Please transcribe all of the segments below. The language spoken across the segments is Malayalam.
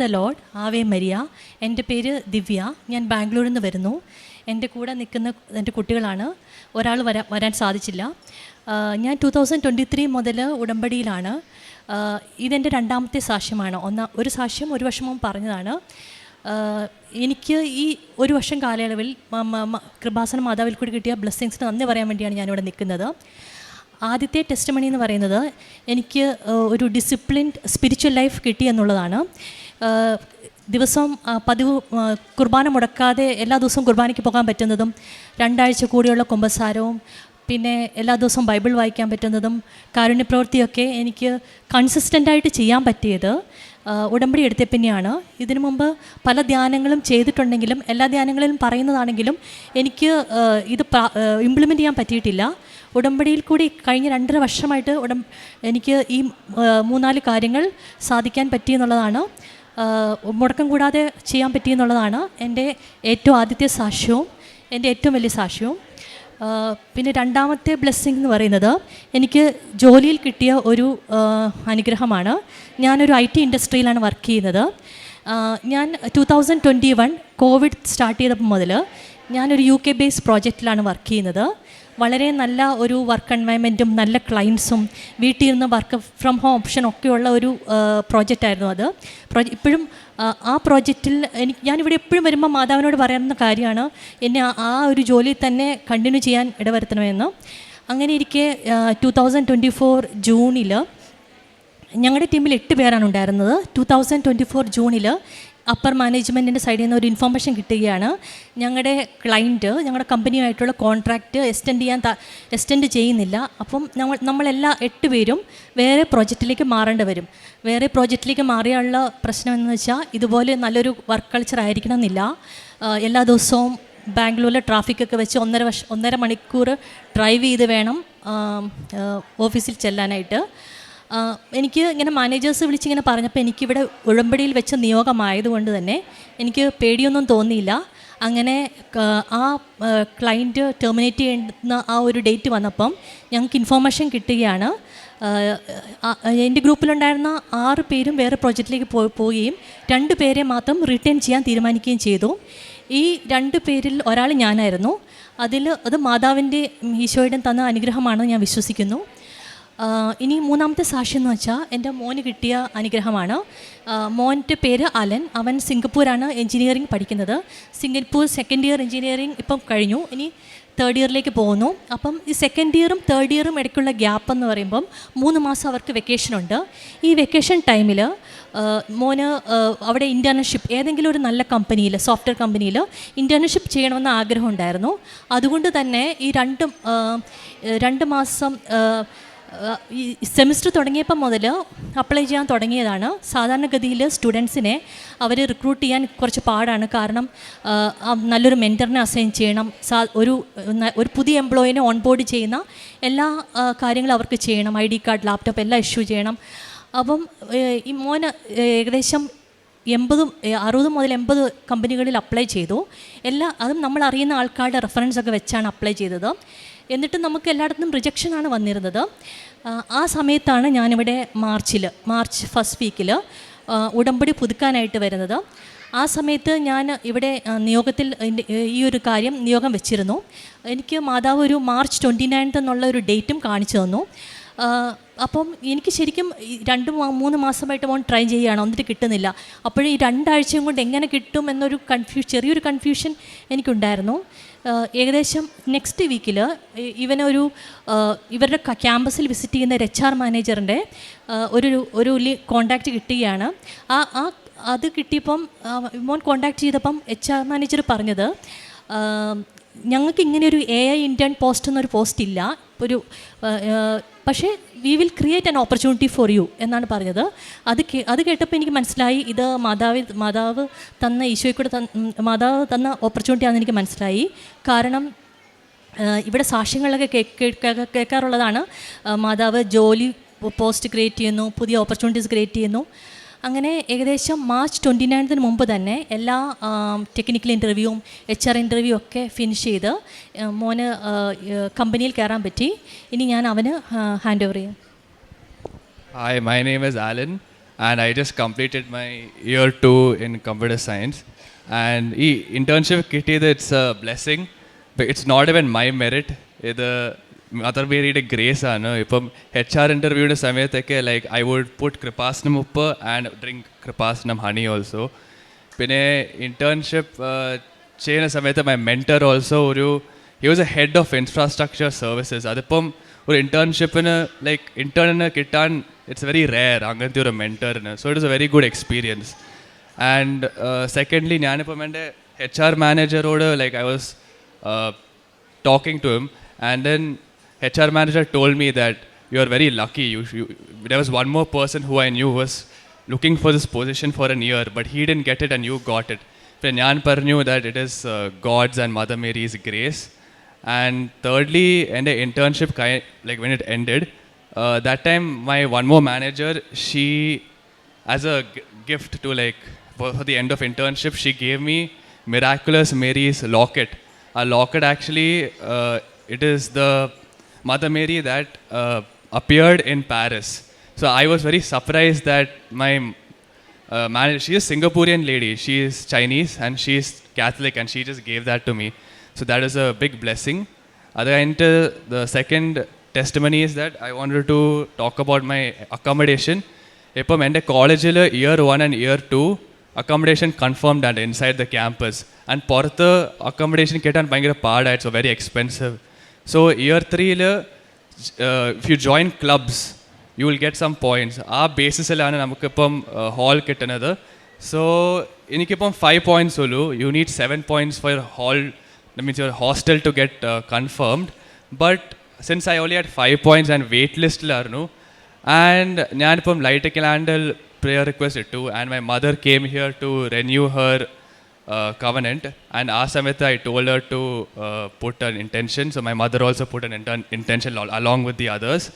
ദ ലോഡ് ആവേ മരിയ എന്റെ പേര് ദിവ്യ. ഞാൻ ബാംഗ്ലൂരിൽ നിന്ന് വരുന്നു. എന്റെ കൂടെ നിൽക്കുന്ന എന്റെ കുട്ടികളാണ്. ഒരാൾ വരാ വരാൻ സാധിച്ചില്ല. ഞാൻ ടു തൗസൻഡ് ട്വന്റി ത്രീ മുതൽ ഉടമ്പടിയിലാണ്. ഇതെന്റെ രണ്ടാമത്തെ സാക്ഷ്യമാണ്. ഒന്നാ ഒരു സാക്ഷ്യം ഒരു വർഷം മുമ്പ് പറഞ്ഞതാണ് എനിക്ക് ഈ ഒരു വർഷം കാലയളവിൽ കൃപാസന മാതാവിൽ കൂടി കിട്ടിയ ബ്ലെസ്സിങ്സിന് നന്ദി പറയാൻ വേണ്ടിയാണ് ഞാനിവിടെ നിൽക്കുന്നത്. ആദ്യത്തെ ടെസ്റ്റ് മണി എന്ന് പറയുന്നത് എനിക്ക് ഒരു ഡിസിപ്ലിൻഡ് സ്പിരിച്വൽ ലൈഫ് കിട്ടി എന്നുള്ളതാണ്. ദിവസം പതിവ് കുർബാന മുടക്കാതെ എല്ലാ ദിവസവും കുർബാനയ്ക്ക് പോകാൻ പറ്റുന്നതും രണ്ടാഴ്ച കൂടിയുള്ള കുമ്പസാരവും പിന്നെ എല്ലാ ദിവസവും ബൈബിൾ വായിക്കാൻ പറ്റുന്നതും കാരുണ്യപ്രവൃത്തിയൊക്കെ എനിക്ക് കൺസിസ്റ്റന്റായിട്ട് ചെയ്യാൻ പറ്റിയത് ഉടമ്പടി എടുത്തേ പിന്നെയാണ്. ഇതിനു മുമ്പ് പല ധ്യാനങ്ങളും ചെയ്തിട്ടുണ്ടെങ്കിലും എല്ലാ ധ്യാനങ്ങളിലും പറയുന്നതാണെങ്കിലും എനിക്ക് ഇത് ഇംപ്ലിമെന്റ് ചെയ്യാൻ പറ്റിയിട്ടില്ല. ഉടമ്പടിയിൽ കൂടി കഴിഞ്ഞ രണ്ടര വർഷമായിട്ട് ഉടം എനിക്ക് ഈ മൂന്നാൽ കാര്യങ്ങൾ സാധിക്കാൻ പറ്റിയെന്നുള്ളതാണ് മുടക്കം കൂടാതെ ചെയ്യാൻ പറ്റിയെന്നുള്ളതാണ് എന്റെ ഏറ്റവും ആദ്യത്തെ സാക്ഷ്യവും എന്റെ ഏറ്റവും വലിയ സാക്ഷ്യവും. പിന്നെ രണ്ടാമത്തെ ബ്ലെസ്സിങ് എന്ന് പറയുന്നത് എനിക്ക് ജോലിയിൽ കിട്ടിയ ഒരു അനുഗ്രഹമാണ്. ഞാനൊരു ഐ ടി ഇൻഡസ്ട്രിയിലാണ് വർക്ക് ചെയ്യുന്നത്. ഞാൻ two thousand twenty one covid start ചെയ്തപ്പോൾ മുതൽ ഞാനൊരു യു കെ ബേസ് പ്രോജക്റ്റിലാണ് വർക്ക് ചെയ്യുന്നത്. വളരെ നല്ല ഒരു വർക്ക് എൻവയൺമെന്റും നല്ല ക്ലയൻസും വീട്ടിൽ ഇരുന്ന് വർക്ക് ഫ്രം ഹോം ഓപ്ഷൻ ഒക്കെയുള്ള ഒരു പ്രോജക്റ്റ് ആയിരുന്നു അത്. ഇപ്പോഴും ആ, പ്രോജക്റ്റിൽ എനിക്ക് ഞാനിവിടെ എപ്പോഴും വരുമ്പോൾ മാതാവിനോട് പറയുന്ന കാര്യമാണ് എന്നെ ആ ഒരു ജോലി തന്നെ കണ്ടിന്യൂ ചെയ്യാൻ ഇടവരുത്തണമെന്ന്. അങ്ങനെ ഇരിക്കെ ടു തൗസൻഡ് ട്വന്റി ഫോർ ജൂണിൽ ഞങ്ങളുടെ ടീമിൽ എട്ട് പേരാണ് ഉണ്ടായിരുന്നത്. ടു തൗസൻഡ് ട്വന്റി ഫോർ ജൂണിൽ അപ്പർ മാനേജ്മെന്റിന്റെ സൈഡിൽ നിന്ന് ഒരു ഇൻഫോർമേഷൻ കിട്ടുകയാണ്. ഞങ്ങളുടെ ക്ലയന്റ് ഞങ്ങളുടെ കമ്പനിയുമായിട്ടുള്ള കോൺട്രാക്റ്റ് എക്സ്റ്റെൻഡ് ചെയ്യാൻ എക്സ്റ്റെൻഡ് ചെയ്യുന്നില്ല. അപ്പം ഞങ്ങൾ നമ്മളെല്ലാ എട്ട് പേരും വേറെ പ്രോജക്റ്റിലേക്ക് മാറേണ്ടി വരും. വേറെ പ്രോജക്റ്റിലേക്ക് മാറിയുള്ള പ്രശ്നം എന്ന് വെച്ചാൽ ഇതുപോലെ നല്ലൊരു വർക്ക് കൾച്ചർ ആയിരിക്കണം എന്നില്ല എല്ലാ ദിവസവും ബാംഗ്ലൂരിലെ ട്രാഫിക്കൊക്കെ വെച്ച് ഒന്നര വർഷം ഒന്നര മണിക്കൂർ ഡ്രൈവ് ചെയ്ത് വേണം ഓഫീസിൽ ചെല്ലാനായിട്ട്. എനിക്ക് ഇങ്ങനെ മാനേജേഴ്സ് വിളിച്ചിങ്ങനെ പറഞ്ഞപ്പോൾ എനിക്കിവിടെ ഉഴമ്പടിയിൽ വെച്ച നിയോഗമായതുകൊണ്ട് തന്നെ എനിക്ക് പേടിയൊന്നും തോന്നിയില്ല. അങ്ങനെ ആ ക്ലയന്റ് ടെർമിനേറ്റ് ചെയ്യുന്ന ആ ഒരു ഡേറ്റ് വന്നപ്പം ഞങ്ങൾക്ക് ഇൻഫോർമേഷൻ കിട്ടുകയാണ്. എന്റെ ഗ്രൂപ്പിലുണ്ടായിരുന്ന ആറ് പേരും വേറെ പ്രോജക്റ്റിലേക്ക് പോ പോവുകയും രണ്ട് പേരെ മാത്രം റിട്ടേൺ ചെയ്യാൻ തീരുമാനിക്കുകയും ചെയ്തു. ഈ രണ്ട് പേരിൽ ഒരാൾ ഞാനായിരുന്നു. അതിൽ അത് മാതാവിന്റെ ഈശോയുടെ തന്ന അനുഗ്രഹമാണെന്ന് ഞാൻ വിശ്വസിക്കുന്നു. ഇനി മൂന്നാമത്തെ സാക്ഷി എന്ന് വെച്ചാൽ എന്റെ മോന് കിട്ടിയ അനുഗ്രഹമാണ്. മോന്റെ പേര് അലൻ. അവൻ സിംഗപ്പൂരാണ് എഞ്ചിനീയറിംഗ് പഠിക്കുന്നത്. സിംഗപ്പൂർ സെക്കൻഡ് ഇയർ എഞ്ചിനീയറിംഗ് ഇപ്പം കഴിഞ്ഞു. ഇനി തേർഡ് ഇയറിലേക്ക് പോകുന്നു. അപ്പം ഈ സെക്കൻഡ് ഇയറും തേർഡ് ഇയറും ഇടയ്ക്കുള്ള ഗ്യാപ്പ് എന്ന് പറയുമ്പം മൂന്ന് മാസം അവർക്ക് വെക്കേഷൻ ഉണ്ട്. ഈ വെക്കേഷൻ ടൈമിൽ മോന് അവിടെ ഇന്റേർണർഷിപ്പ് ഏതെങ്കിലും ഒരു നല്ല കമ്പനിയിൽ സോഫ്റ്റ്വെയർ കമ്പനിയിൽ ഇന്റേർണർഷിപ്പ് ചെയ്യണമെന്ന് ആഗ്രഹം ഉണ്ടായിരുന്നു. അതുകൊണ്ട് തന്നെ ഈ രണ്ട് രണ്ട് മാസം ഈ സെമിസ്റ്റർ തുടങ്ങിയപ്പം മുതൽ അപ്ലൈ ചെയ്യാൻ തുടങ്ങിയതാണ്. സാധാരണഗതിയിൽ സ്റ്റുഡൻസിനെ അവർ റിക്രൂട്ട് ചെയ്യാൻ കുറച്ച് പാടാണ്. കാരണം നല്ലൊരു മെന്ററിനെ അസൈൻ ചെയ്യണം. ഒരു ഒരു പുതിയ എംപ്ലോയിനെ ഓൺബോർഡ് ചെയ്യുന്ന എല്ലാ കാര്യങ്ങളും അവർക്ക് ചെയ്യണം. ഐ ഡി കാർഡ് ലാപ്ടോപ്പ് എല്ലാം ഇഷ്യൂ ചെയ്യണം. അപ്പം ഈ മോന് ഏകദേശം എൺപതും അറുപത് മുതൽ എൺപത് കമ്പനികളിൽ അപ്ലൈ ചെയ്തു. എല്ലാ അതും നമ്മൾ അറിയുന്ന ആൾക്കാരുടെ റെഫറൻസ് ഒക്കെ വെച്ചാണ് അപ്ലൈ ചെയ്തത്. എന്നിട്ട് നമുക്ക് എല്ലായിടത്തും റിജക്ഷനാണ് വന്നിരുന്നത്. ആ, സമയത്താണ് ഞാനിവിടെ മാർച്ചിൽ മാർച്ച് ഫസ്റ്റ് വീക്കിൽ ഉടമ്പടി പുതുക്കാനായിട്ട് വരുന്നത്. ആ സമയത്ത് ഞാൻ ഇവിടെ നിയോഗത്തിൽ ഈ ഒരു കാര്യം നിയോഗം വെച്ചിരുന്നു. എനിക്ക് മാതാവ് ഒരു മാർച്ച് ട്വന്റി നയൻത്ത് എന്നുള്ള ഒരു ഡേറ്റും കാണിച്ചു തന്നു. അപ്പം എനിക്ക് ശരിക്കും രണ്ട് മൂന്ന് മാസമായിട്ട് മോൻ ട്രൈ ചെയ്യുകയാണ് എന്നിട്ട് കിട്ടുന്നില്ല. അപ്പോൾ ഈ രണ്ടാഴ്ചയും കൊണ്ട് എങ്ങനെ കിട്ടും എന്നൊരു കൺഫ്യൂ ചെറിയൊരു കൺഫ്യൂഷൻ എനിക്കുണ്ടായിരുന്നു. ഏകദേശം നെക്സ്റ്റ് വീക്കിൽ ഇവനൊരു ഇവരുടെ ക്യാമ്പസിൽ വിസിറ്റ് ചെയ്യുന്ന ഒരു എച്ച് ആർ മാനേജറിന്റെ ഒരു ഒരു കോണ്ടാക്റ്റ് കിട്ടുകയാണ് ആ ആ അത് കിട്ടിയപ്പം മോൻ കോണ്ടാക്ട് ചെയ്തപ്പം എച്ച് ആർ മാനേജർ പറഞ്ഞത് ഞങ്ങൾക്ക് ഇങ്ങനെ ഒരു എ ഐ ഇന്റേൺ പോസ്റ്റ് എന്നൊരു പോസ്റ്റ് ഇല്ല. ഒരു പക്ഷേ we will create an opportunity for you എന്നാണ് പറഞ്ഞത്. അത് അത് കേട്ടപ്പോൾ എനിക്ക് മനസ്സിലായി ഇത് മാതാവ് മാതാവ് തന്ന ഈശോയ്ക്കൂടെ മാതാവ് തന്ന ഓപ്പർച്യൂണിറ്റി ആണെന്ന് എനിക്ക് മനസ്സിലായി. കാരണം ഇവിടെ സാക്ഷ്യങ്ങളൊക്കെ കേ- കേ- കേ- കേൾക്കാറുള്ളതാണ് മാതാവ് ജോലി പോസ്റ്റ് ക്രിയേറ്റ് ചെയ്യുന്നു പുതിയ ഓപ്പർച്യൂണിറ്റീസ് ക്രിയേറ്റ് ചെയ്യുന്നു. അങ്ങനെ ഏകദേശം മാർച്ച് ട്വന്റി നയൻത്തിന് മുമ്പ് തന്നെ എല്ലാ ടെക്നിക്കൽ ഇന്റർവ്യൂവും എച്ച് ആർ ഇന്റർവ്യൂ ഒക്കെ ഫിനിഷ് ചെയ്ത് മോന് കമ്പനിയിൽ കയറാൻ പറ്റി. ഇനി ഞാൻ അവന് ഹാൻഡ് ഓവർ ചെയ്യും. Hi my name is Alan and I just completed my year two in computer science and ഈ ഇന്റേൺഷിപ്പ് കിട്ടിയത് it's a blessing it's not even my merit ഇത് മദർ മേരിയുടെ ഗ്രേസ് ആണ്. ഇപ്പം എച്ച് ആർ ഇന്റർവ്യൂവിന്റെ സമയത്തൊക്കെ like I would put Kripasanam uppu and drink Kripasanam honey also പിന്നെ ഇന്റേൺഷിപ്പ് ചെയ്യുന്ന സമയത്ത് മൈ മെന്റർ ഓൾസോ ഒരു he was a head of infrastructure services അതിപ്പം ഒരു ഇന്റേൺഷിപ്പിന് ലൈക്ക് ഇന്റേണിന് കിട്ടാൻ ഇറ്റ്സ് വെരി റെയർ അങ്ങനത്തെ ഒരു മെന്ററിന് so it is a very good experience and secondly ഞാനിപ്പം എന്റെ H R മാനേജറോട് like I was talking to him, and then HR manager told me that you are very lucky. You, you, there was one more person who I knew was looking for this position for a year, but he didn't get it and you got it. Then ഞാൻ പറഞ്ഞു that it is uh, God's and Mother Mary's grace. And thirdly, and the internship kind like when it ended, uh, that time my one more manager, she as a g- gift to like for, for the end of internship she gave me miraculous mary's locket a locket actually uh, it is the mother mary that uh, appeared in paris so i was very surprised that my uh, manager she is singaporean lady she is chinese and she is catholic and she just gave that to me so that is a big blessing other end the second testimony is that i wanted to talk about my accommodation ഇപ്പം എൻ്റെ കോളേജിൽ year one and year two accommodation confirmed ആണ് ഇൻസൈഡ് ദ ക്യാമ്പസ് ആൻഡ് പുറത്ത് അക്കോമഡേഷൻ കിട്ടാൻ ഭയങ്കര പാടായിട്ട് so very expensive so year ത്രീയിൽ if you join clubs you will get some points ആ ബേസിസിലാണ് നമുക്കിപ്പം ഹോൾ കിട്ടുന്നത്. സോ എനിക്കിപ്പം ഫൈവ് പോയിന്റ്സ് ഉള്ളൂ. You need seven points for hall means your hostel to get confirmed but since I only had five points and wait ലിസ്റ്റിലായിരുന്നു and ഞാനിപ്പം ലൈറ്റ് ലാൻഡിൽ പ്രെയർ റിക്വസ്റ്റ് ഇട്ടു and my mother came here to renew her uh, covenant, and Asamita, I told her to uh, put an intention. So my mother also put an intention along with the others.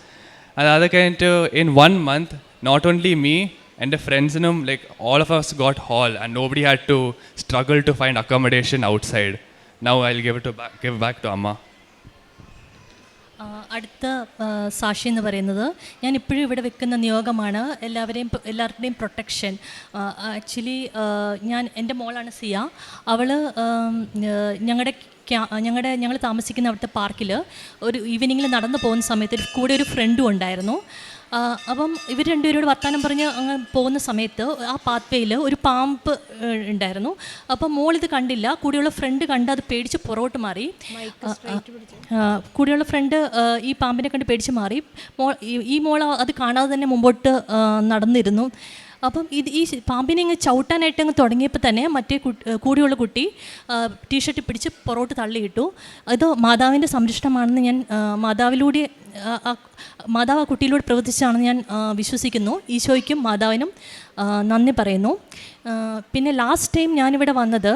And other kind, uh, in one month, not only me and the friends in them, like all of us got hall, and nobody had to struggle to find accommodation outside. Now I'll give it to give back to Amma. Uh, അടുത്ത സാക്ഷി എന്ന് പറയുന്നത് ഞാൻ ഇപ്പോഴും ഇവിടെ വെക്കുന്ന നിയോഗമാണ്. എല്ലാവരെയും എല്ലാവരുടെയും പ്രൊട്ടക്ഷൻ. ആക്ച്വലി ഞാൻ എന്റെ മോളാണ് സിയ. അവൾ ഞങ്ങളുടെ ഞങ്ങളുടെ ഞങ്ങൾ താമസിക്കുന്ന അവിടുത്തെ പാർക്കിൽ ഒരു ഈവനിങ്ങിൽ നടന്നു പോകുന്ന സമയത്ത് കൂടെ ഒരു ഫ്രണ്ടും ഉണ്ടായിരുന്നു. അപ്പം ഇവർ രണ്ടുപേരോട് വർത്തമാനം പറഞ്ഞ് അങ്ങ് പോകുന്ന സമയത്ത് ആ പാത്വേയിൽ ഒരു പാമ്പ് ഉണ്ടായിരുന്നു. അപ്പം മോളിത് കണ്ടില്ല. കൂടെയുള്ള ഫ്രണ്ട് കണ്ട് അത് പേടിച്ച് പുറകോട്ട് മാറി. കൂടെയുള്ള ഫ്രണ്ട് ഈ പാമ്പിനെ കണ്ട് പേടിച്ച് മാറി. ഈ- ഈ മോൾ അത് കാണാതെ തന്നെ മുമ്പോട്ട് നടന്നിരുന്നു. അപ്പം ഇത് ഈ പാമ്പിനെ ഇങ്ങ് ചവിട്ടാനായിട്ട് അങ്ങ് തുടങ്ങിയപ്പോൾ തന്നെ മറ്റേ കൂടിയുള്ള കുട്ടി ടീഷർട്ട് പിടിച്ച് പുറകോട്ട് തള്ളിയിട്ടു. അത് മാതാവിന്റെ സംരക്ഷണമാണെന്ന് ഞാൻ മാതാവിലൂടെ മാതാവ് ആ കുട്ടിയിലൂടെ പ്രവർത്തിച്ചാണെന്ന് ഞാൻ വിശ്വസിക്കുന്നു. ഈശോയ്ക്കും മാതാവിനും നന്ദി പറയുന്നു. പിന്നെ ലാസ്റ്റ് ടൈം ഞാനിവിടെ വന്നത്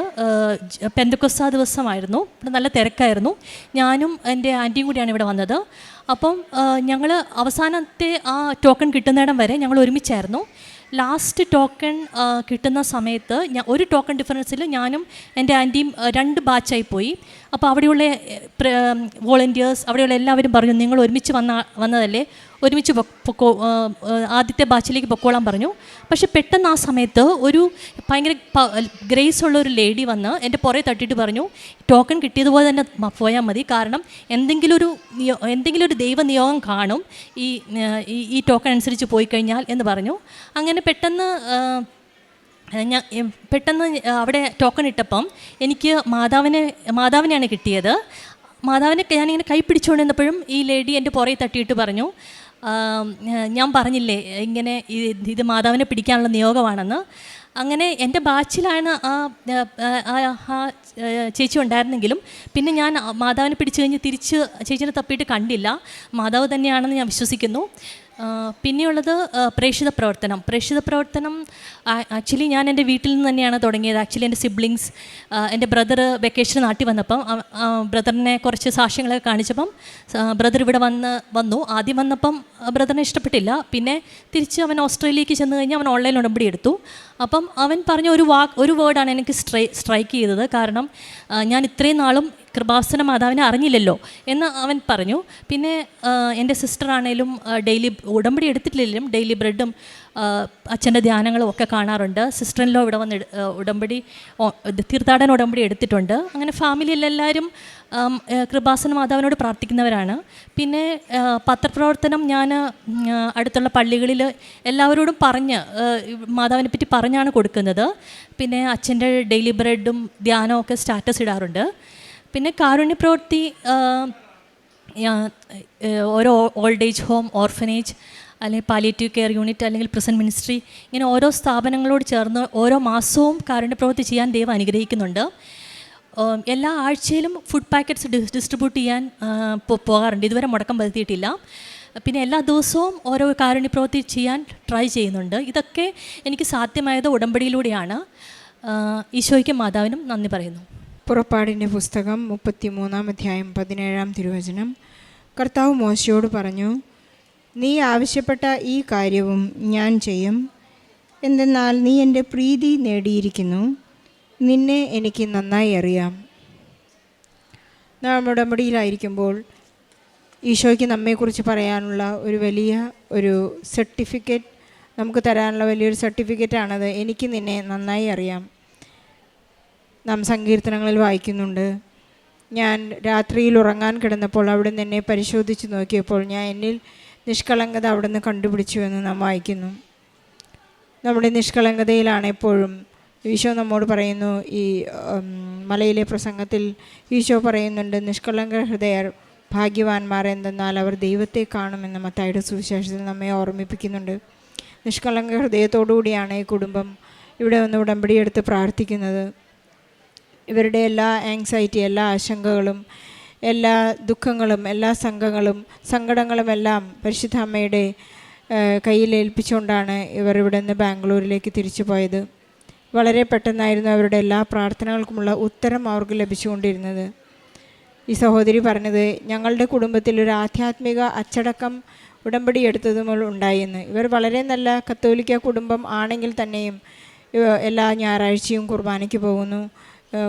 പെന്തക്കൊസ്ത ദിവസമായിരുന്നു. ഇവിടെ നല്ല തിരക്കായിരുന്നു. ഞാനും എന്റെ ആന്റിയും കൂടിയാണ് ഇവിടെ വന്നത്. അപ്പം ഞങ്ങൾ അവസാനത്തെ ആ ടോക്കൺ കിട്ടുന്നിടം വരെ ഞങ്ങൾ ഒരുമിച്ചായിരുന്നു. ലാസ്റ്റ് ടോക്കൺ കിട്ടുന്ന സമയത്ത് ഞാൻ ഒരു ടോക്കൺ ഡിഫറൻസിൽ ഞാനും എന്റെ ആന്റിയും രണ്ട് ബാച്ചായി പോയി. അപ്പോൾ അവിടെയുള്ള വോളണ്ടിയേഴ്സ് അവിടെയുള്ള എല്ലാവരും പറഞ്ഞു നിങ്ങൾ ഒരുമിച്ച് വന്ന വന്നതല്ലേ? ഒരുമിച്ച് പൊക്കോ ആദ്യത്തെ ബാച്ചിലേക്ക് പൊക്കോളാൻ പറഞ്ഞു. പക്ഷെ പെട്ടെന്ന് ആ സമയത്ത് ഒരു ഭയങ്കര ഗ്രേസ് ഉള്ള ഒരു ലേഡി വന്ന് എന്റെ പുറകെ തട്ടിയിട്ട് പറഞ്ഞു ടോക്കൺ കിട്ടിയതുപോലെ തന്നെ പോയാൽ മതി. കാരണം എന്തെങ്കിലും ഒരു എന്തെങ്കിലും ഒരു ദൈവനിയോഗം കാണും ഈ ഈ- ടോക്കൺ അനുസരിച്ച് പോയി കഴിഞ്ഞാൽ എന്ന് പറഞ്ഞു. അങ്ങനെ പെട്ടെന്ന് ഞാൻ പെട്ടെന്ന് അവിടെ ടോക്കൺ ഇട്ടപ്പം എനിക്ക് മാതാവിനെ മാതാവിനെയാണ് കിട്ടിയത്. മാതാവിനെ ഞാനിങ്ങനെ കൈ പിടിച്ചുകൊണ്ടിരുന്നപ്പോഴും ഈ ലേഡി എന്റെ പുറകെ തട്ടിയിട്ട് പറഞ്ഞു ഞാൻ പറഞ്ഞില്ലേ ഇങ്ങനെ ഇത് മാതാവിനെ പിടിക്കാനുള്ള നിയോഗമാണെന്ന്. അങ്ങനെ എന്റെ ബാച്ചിലാണ് ആ ആ, ചേച്ചി ഉണ്ടായിരുന്നെങ്കിലും പിന്നെ ഞാൻ മാതാവിനെ പിടിച്ചു കഴിഞ്ഞ് തിരിച്ച് ചേച്ചിനെ തപ്പിയിട്ട് കണ്ടില്ല. മാതാവ് തന്നെയാണെന്ന് ഞാൻ വിശ്വസിക്കുന്നു. പിന്നെയുള്ളത് പ്രേക്ഷിത പ്രവർത്തനം. പ്രേക്ഷിത പ്രവർത്തനം ആക്ച്വലി ഞാൻ എന്റെ വീട്ടിൽ നിന്ന് തന്നെയാണ് തുടങ്ങിയത്. ആക്ച്വലി എന്റെ സിബ്ലിങ്സ് എന്റെ ബ്രദർ വെക്കേഷൻ നാട്ടിൽ വന്നപ്പം ബ്രദറിനെ കുറച്ച് സാക്ഷ്യങ്ങളൊക്കെ കാണിച്ചപ്പം ബ്രദർ ഇവിടെ വന്ന് വന്നു. ആദ്യം വന്നപ്പം ബ്രദറിനെ ഇഷ്ടപ്പെട്ടില്ല. പിന്നെ തിരിച്ച് അവൻ ഓസ്ട്രേലിയക്ക് ചെന്ന് കഴിഞ്ഞാൽ അവൻ ഓൺലൈൻ ഉടമ്പടി എടുത്തു. അപ്പം അവൻ പറഞ്ഞ ഒരു വാക്ക് ഒരു വേർഡാണ് എനിക്ക് സ്ട്രൈ സ്ട്രൈക്ക് ചെയ്തത്. കാരണം ഞാൻ ഇത്രയും നാളും കൃപാസന മാതാവിനെ അറിഞ്ഞില്ലല്ലോ എന്ന് അവൻ പറഞ്ഞു. പിന്നെ എന്റെ സിസ്റ്റർ ആണേലും ഡെയിലി ഉടമ്പടി എടുത്തിട്ടില്ലെങ്കിലും ഡെയിലി ബ്രെഡും അച്ഛന്റെ ധ്യാനങ്ങളും ഒക്കെ കാണാറുണ്ട്. സിസ്റ്ററിലോ ഇവിടെ വന്ന് ഉടമ്പടി തീർത്ഥാടന ഉടമ്പടി എടുത്തിട്ടുണ്ട്. അങ്ങനെ ഫാമിലിയിലെല്ലാവരും കൃപാസന മാതാവിനോട് പ്രാർത്ഥിക്കുന്നവരാണ്. പിന്നെ പത്രപ്രവർത്തനം ഞാൻ അടുത്തുള്ള പള്ളികളിൽ എല്ലാവരോടും പറഞ്ഞ് മാതാവിനെ പറ്റി പറഞ്ഞാണ് കൊടുക്കുന്നത്. പിന്നെ അച്ഛന്റെ ഡെയിലി ബ്രെഡും ധ്യാനവും ഒക്കെ സ്റ്റാറ്റസ് ഇടാറുണ്ട്. പിന്നെ കാരുണ്യപ്രവൃത്തി ഓരോ ഓൾഡ് ഏജ് ഹോം ഓർഫനേജ് അല്ലെങ്കിൽ പാലിയേറ്റീവ് കെയർ യൂണിറ്റ് അല്ലെങ്കിൽ പ്രസന്റ് മിനിസ്ട്രി ഇങ്ങനെ ഓരോ സ്ഥാപനങ്ങളോട് ചേർന്ന് ഓരോ മാസവും കാരുണ്യപ്രവൃത്തി ചെയ്യാൻ ദൈവം അനുഗ്രഹിക്കുന്നുണ്ട്. എല്ലാ ആഴ്ചയിലും ഫുഡ് പാക്കറ്റ്സ് ഡിസ്ട്രിബ്യൂട്ട് ചെയ്യാൻ പോകാറുണ്ട്. ഇതുവരെ മുടക്കം വരുത്തിയിട്ടില്ല. പിന്നെ എല്ലാ ദിവസവും ഓരോ കാരുണ്യപ്രവൃത്തി ചെയ്യാൻ ട്രൈ ചെയ്യുന്നുണ്ട്. ഇതൊക്കെ എനിക്ക് സാധ്യമായത് ഉടമ്പടിയിലൂടെയാണ്. ഈശോയ്ക്കും മാതാവിനും നന്ദി പറയുന്നു. പുറപ്പാടിന്റെ പുസ്തകം മുപ്പത്തിമൂന്നാം അധ്യായം പതിനേഴാം തിരുവചനം. കർത്താവ് മോശയോട് പറഞ്ഞു നീ ആവശ്യപ്പെട്ട ഈ കാര്യവും ഞാൻ ചെയ്യും. എന്തെന്നാൽ നീ എന്റെ പ്രീതി നേടിയിരിക്കുന്നു. നിന്നെ എനിക്ക് നന്നായി അറിയാം. നാം ഉടമ്പടിയിലായിരിക്കുമ്പോൾ ഈശോയ്ക്ക് നമ്മെക്കുറിച്ച് പറയാനുള്ള ഒരു വലിയ ഒരു സർട്ടിഫിക്കറ്റ് നമുക്ക് തരാനുള്ള വലിയൊരു സർട്ടിഫിക്കറ്റാണത് എനിക്ക് നിന്നെ നന്നായി അറിയാം. നാം സങ്കീർത്തനങ്ങളിൽ വായിക്കുന്നുണ്ട്. ഞാൻ രാത്രിയിൽ ഉറങ്ങാൻ കിടന്നപ്പോൾ അവിടെ നിന്ന് എന്നെ പരിശോധിച്ച് നോക്കിയപ്പോൾ ഞാൻ എന്നിൽ നിഷ്കളങ്കത അവിടെ നിന്ന് കണ്ടുപിടിച്ചു എന്ന് നാം വായിക്കുന്നു. നമ്മുടെ നിഷ്കളങ്കതയിലാണ് എപ്പോഴും ഈശോ നമ്മോട് പറയുന്നു ഈ മലയിലെ പ്രസംഗത്തിൽ ഈശോ പറയുന്നുണ്ട് നിഷ്കളങ്ക ഹൃദയർ ഭാഗ്യവാന്മാർ എന്തെന്നാൽ അവർ ദൈവത്തെ കാണുമെന്ന് മത്തായുടെ സുവിശേഷത്തിൽ നമ്മെ ഓർമ്മിപ്പിക്കുന്നുണ്ട്. നിഷ്കളങ്ക ഹൃദയത്തോടുകൂടിയാണ് ഈ കുടുംബം ഇവിടെ ഒന്ന് ഉടമ്പടിയെടുത്ത് പ്രാർത്ഥിക്കുന്നത്. ഇവരുടെ എല്ലാ ആങ്സൈറ്റി എല്ലാ ആശങ്കകളും എല്ലാ ദുഃഖങ്ങളും എല്ലാ സംഘങ്ങളും സങ്കടങ്ങളുമെല്ലാം പരിശുദ്ധ അമ്മയുടെ കയ്യിൽ ഏൽപ്പിച്ചുകൊണ്ടാണ് ഇവർ ഇവിടെ നിന്ന് ബാംഗ്ലൂരിലേക്ക് തിരിച്ചു പോയത്. വളരെ പെട്ടെന്നായിരുന്നു അവരുടെ എല്ലാ പ്രാർത്ഥനകൾക്കുമുള്ള ഉത്തരം അവർക്ക് ലഭിച്ചുകൊണ്ടിരുന്നത്. ഈ സഹോദരി പറഞ്ഞത് ഞങ്ങളുടെ കുടുംബത്തിൽ ഒരു ആധ്യാത്മിക അച്ചടക്കം ഉടമ്പടി എടുത്തതും ഉണ്ടായിരുന്നു ഇവർ വളരെ നല്ല കത്തോലിക്ക കുടുംബം ആണെങ്കിൽ തന്നെയും എല്ലാ ഞായറാഴ്ചയും കുർബാനയ്ക്ക് പോകുന്നു.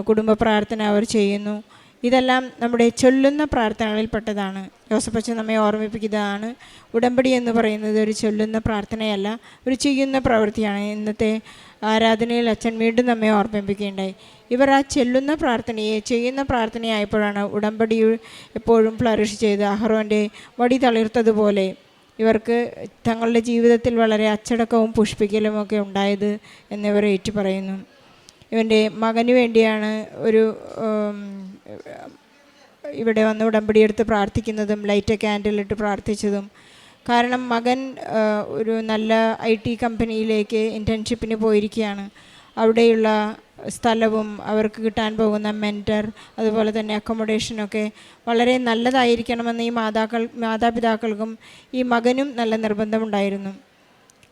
കുടുംബ പ്രാർത്ഥന അവർ ചെയ്യുന്നു. ഇതെല്ലാം നമ്മുടെ ചൊല്ലുന്ന പ്രാർത്ഥനകളിൽപ്പെട്ടതാണ്. ജോസഫച്ചൻ നമ്മെ ഓർമ്മിപ്പിക്കുന്നതാണ്. ഉടമ്പടി എന്ന് പറയുന്നത് ഒരു ചൊല്ലുന്ന പ്രാർത്ഥനയല്ല ഒരു ചെയ്യുന്ന പ്രവൃത്തിയാണ്. ഇന്നത്തെ ആരാധനയിൽ അച്ഛൻ വീണ്ടും നമ്മെ ഓർമ്മിപ്പിക്കുകയുണ്ടായി. ഇവർ ആ ചെല്ലുന്ന പ്രാർത്ഥനയെ ചെയ്യുന്ന പ്രാർത്ഥനയായപ്പോഴാണ് ഉടമ്പടി എപ്പോഴും ഫ്ലറിഷ് ചെയ്ത് അഹ്റോന്റെ വടി തളിർത്തതുപോലെ ഇവർക്ക് തങ്ങളുടെ ജീവിതത്തിൽ വളരെ അച്ചടക്കവും പുഷ്പിക്കലും ഒക്കെ ഉണ്ടായത് എന്നിവർ ഏറ്റു പറയുന്നു ഇവന്റെ മകന് വേണ്ടിയാണ് ഒരു ഇവിടെ വന്ന് ഉടമ്പടിയെടുത്ത് പ്രാർത്ഥിക്കുന്നതും ലൈറ്റ് ക്യാൻഡിലിട്ട് പ്രാർത്ഥിച്ചതും. കാരണം മകൻ ഒരു നല്ല ഐ ടി കമ്പനിയിലേക്ക് ഇന്റേൺഷിപ്പിന് പോയിരിക്കുകയാണ്. അവിടെയുള്ള സ്ഥലവും അവർക്ക് കിട്ടാൻ പോകുന്ന മെന്റർ അതുപോലെ തന്നെ അക്കോമഡേഷനൊക്കെ വളരെ നല്ലതായിരിക്കണമെന്ന് ഈ മാതാക്കൾ മാതാപിതാക്കൾക്കും ഈ മകനും നല്ല നിർബന്ധമുണ്ടായിരുന്നു.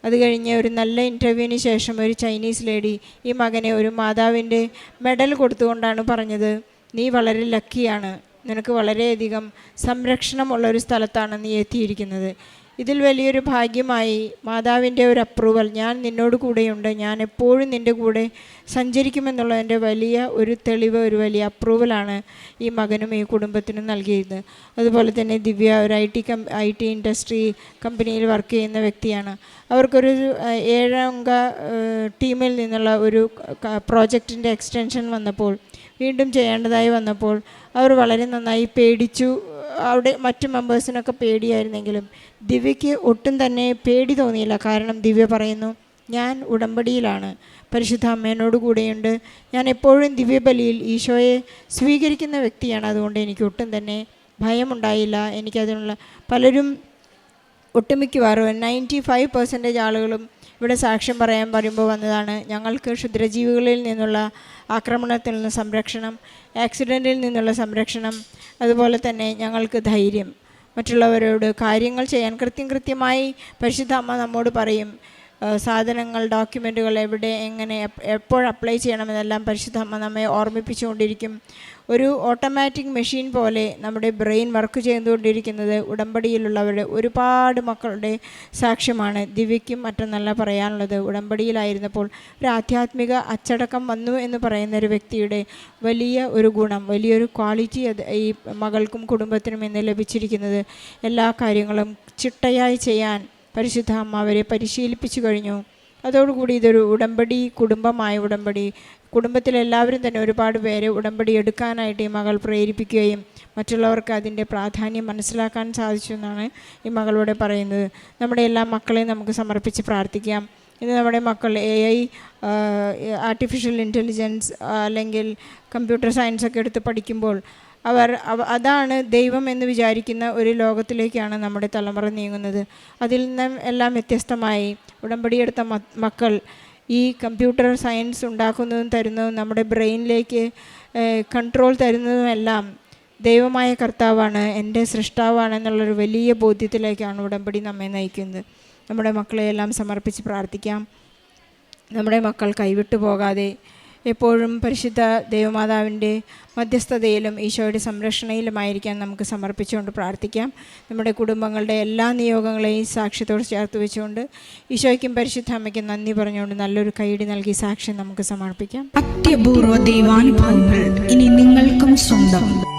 അത് കഴിഞ്ഞ് ഒരു നല്ല ഇന്റർവ്യൂവിന് ശേഷം ഒരു ചൈനീസ് ലേഡി ഈ മകനെ ഒരു മാതാവിന്റെ മെഡൽ കൊടുത്തുകൊണ്ടാണ് പറഞ്ഞത്. നീ വളരെ ലക്കിയാണ് നിനക്ക് വളരെയധികം സംരക്ഷണമുള്ള ഒരു സ്ഥലത്താണ് നീ എത്തിയിരിക്കുന്നത്. ഇതിൽ വലിയൊരു ഭാഗ്യമായി മാതാവിന്റെ ഒരു അപ്രൂവൽ ഞാൻ നിന്നോട് കൂടെയുണ്ട്. ഞാൻ എപ്പോഴും നിന്റെ കൂടെ സഞ്ചരിക്കുമെന്നുള്ളതിന്റെ വലിയ ഒരു തെളിവ് ഒരു വലിയ അപ്രൂവലാണ് ഈ മകനും ഈ കുടുംബത്തിനും നൽകിയത്. അതുപോലെ തന്നെ ദിവ്യ ഒരു I T cum I T industry കമ്പനിയിൽ വർക്ക് ചെയ്യുന്ന വ്യക്തിയാണ്. അവർക്കൊരു ഏഴംഗ ടീമിൽ നിന്നുള്ള ഒരു പ്രോജക്റ്റിന്റെ എക്സ്റ്റൻഷൻ വന്നപ്പോൾ വീണ്ടും ചെയ്യേണ്ടതായി വന്നപ്പോൾ അവർ വളരെ നന്നായി പേടിച്ചു അവിടെ മറ്റു മെമ്പേഴ്സിനൊക്കെ പേടിയായിരുന്നെങ്കിലും ദിവ്യയ്ക്ക് ഒട്ടും തന്നെ പേടി തോന്നിയില്ല. കാരണം ദിവ്യ പറയുന്നു ഞാൻ ഉടമ്പടിയിലാണ്. പരിശുദ്ധ അമ്മേനോട് കൂടെയുണ്ട്. ഞാൻ എപ്പോഴും ദിവ്യബലിയിൽ ഈശോയെ സ്വീകരിക്കുന്ന വ്യക്തിയാണ്. അതുകൊണ്ട് എനിക്ക് ഒട്ടും തന്നെ ഭയമുണ്ടായില്ല. എനിക്കതിനുള്ള പലരും ഒട്ടുമിക്കവാറും നയന്റി ഫൈവ് പെർസെന്റേജ് ആളുകളും ഇവിടെ സാക്ഷ്യം പറയാൻ പറയുമ്പോൾ വന്നതാണ് ഞങ്ങൾക്ക് ക്ഷുദ്രജീവികളിൽ നിന്നുള്ള ആക്രമണത്തിൽ നിന്ന് സംരക്ഷണം ആക്സിഡന്റിൽ നിന്നുള്ള സംരക്ഷണം അതുപോലെ തന്നെ ഞങ്ങൾക്ക് ധൈര്യം. മറ്റുള്ളവരോട് കാര്യങ്ങൾ ചെയ്യാൻ കൃത്യം കൃത്യമായി പരിശുദ്ധ അമ്മ നമ്മോട് പറയും സാധനങ്ങൾ ഡോക്യുമെന്റുകൾ എവിടെ എങ്ങനെ എപ്പോൾ അപ്ലൈ ചെയ്യണമെന്നെല്ലാം പരിശുദ്ധ അമ്മ നമ്മെ ഓർമ്മിപ്പിച്ചുകൊണ്ടിരിക്കും. ഒരു ഓട്ടോമാറ്റിക് മെഷീൻ പോലെ നമ്മുടെ ബ്രെയിൻ വർക്ക് ചെയ്തുകൊണ്ടിരിക്കുന്നത് ഉടമ്പടിയിലുള്ളവരുടെ ഒരുപാട് മക്കളുടെ സാക്ഷ്യമാണ്. ദിവ്യയ്ക്കും മറ്റൊന്നല്ല പറയാനുള്ളത് ഉടമ്പടിയിലായിരുന്നപ്പോൾ ഒരു ആധ്യാത്മിക അച്ചടക്കം വന്നു എന്ന് പറയുന്ന ഒരു വ്യക്തിയുടെ വലിയ ഒരു ഗുണം വലിയൊരു ക്വാളിറ്റി അത് ഈ മകൾക്കും കുടുംബത്തിനും ഇന്ന് ലഭിച്ചിരിക്കുന്നത്. എല്ലാ കാര്യങ്ങളും ചിട്ടയായി ചെയ്യാൻ പരിശുദ്ധ അമ്മ അവരെ പരിശീലിപ്പിച്ചു കഴിഞ്ഞു. അതോടുകൂടി ഇതൊരു ഉടമ്പടി കുടുംബമായ ഉടമ്പടി കുടുംബത്തിലെല്ലാവരും തന്നെ ഒരുപാട് പേരെ ഉടമ്പടി എടുക്കാനായിട്ട് ഈ മകൾ പ്രേരിപ്പിക്കുകയും മറ്റുള്ളവർക്ക് അതിന്റെ പ്രാധാന്യം മനസ്സിലാക്കാൻ സാധിച്ചു എന്നാണ് ഈ മകളോട് പറയുന്നത്. നമ്മുടെ എല്ലാ മക്കളെയും നമുക്ക് സമർപ്പിച്ച് പ്രാർത്ഥിക്കാം. ഇന്ന് നമ്മുടെ മക്കൾ എ ഐ ആർട്ടിഫിഷ്യൽ ഇന്റലിജൻസ് അല്ലെങ്കിൽ കമ്പ്യൂട്ടർ സയൻസ് ഒക്കെ എടുത്ത് പഠിക്കുമ്പോൾ അവർ അതാണ് ദൈവം എന്ന് വിചാരിക്കുന്ന ഒരു ലോകത്തിലേക്കാണ് നമ്മുടെ തലമുറ നീങ്ങുന്നത്. അതിൽ നിന്നും എല്ലാം വ്യത്യസ്തമായി ഉടമ്പടിയെടുത്ത മക്കൾ ഈ കമ്പ്യൂട്ടർ സയൻസ് ഉണ്ടാക്കുന്നതും തരുന്നതും നമ്മുടെ ബ്രെയിനിലേക്ക് കൺട്രോൾ തരുന്നതുമെല്ലാം ദൈവമായ കർത്താവാണ് എന്റെ സൃഷ്ടാവാണ് എന്നുള്ളൊരു വലിയ ബോധ്യത്തിലേക്കാണ് ഉടമ്പടി നമ്മെ നയിക്കുന്നത്. നമ്മുടെ മക്കളെയെല്ലാം സമർപ്പിച്ച് പ്രാർത്ഥിക്കാം. നമ്മുടെ മക്കൾ കൈവിട്ടു പോകാതെ എപ്പോഴും പരിശുദ്ധ ദേവമാതാവിന്റെ മധ്യസ്ഥതയിലും ഈശോയുടെ സംരക്ഷണയിലുമായിരിക്കാൻ നമുക്ക് സമർപ്പിച്ചുകൊണ്ട് പ്രാർത്ഥിക്കാം. നമ്മുടെ കുടുംബങ്ങളുടെ എല്ലാ നിയോഗങ്ങളെയും സാക്ഷ്യത്തോട് ചേർത്ത് വെച്ചുകൊണ്ട് ഈശോയ്ക്കും പരിശുദ്ധ അമ്മയ്ക്കും നന്ദി പറഞ്ഞുകൊണ്ട് നല്ലൊരു കൈയടി നൽകി സാക്ഷ്യം നമുക്ക് സമർപ്പിക്കാം. അത്യപൂർവ ദൈവാനുഭവങ്ങൾ ഇനി നിങ്ങൾക്കും സ്വന്തം.